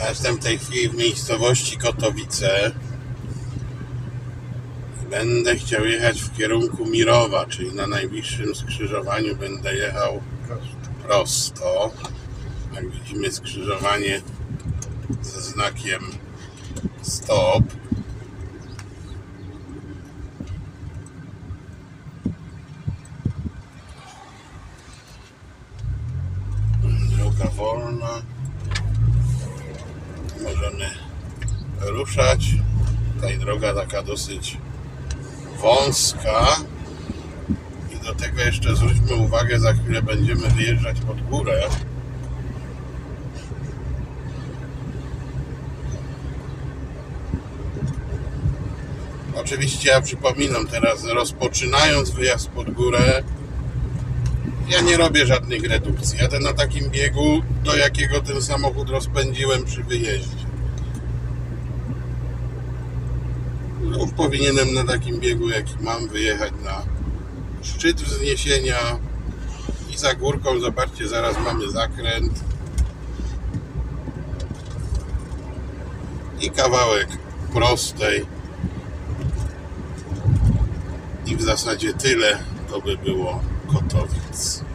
Ja Jestem w tej chwili w miejscowości Kotowice. Będę chciał jechać w kierunku Mirowa, czyli na najbliższym skrzyżowaniu będę jechał prosto. Jak widzimy skrzyżowanie ze znakiem stop. Droga wolna. Możemy ruszać. Tutaj droga taka dosyć wąska. I do tego jeszcze zwróćmy uwagę, za chwilę będziemy wyjeżdżać pod górę. Oczywiście ja przypominam teraz, rozpoczynając wyjazd pod górę, ja nie robię żadnych redukcji. Jadę na takim biegu, do jakiego ten samochód rozpędziłem przy wyjeździe. Powinienem na takim biegu, jaki mam, wyjechać na szczyt wzniesienia i za górką, zobaczcie, zaraz mamy zakręt i kawałek prostej i w zasadzie tyle to by było Kotowic.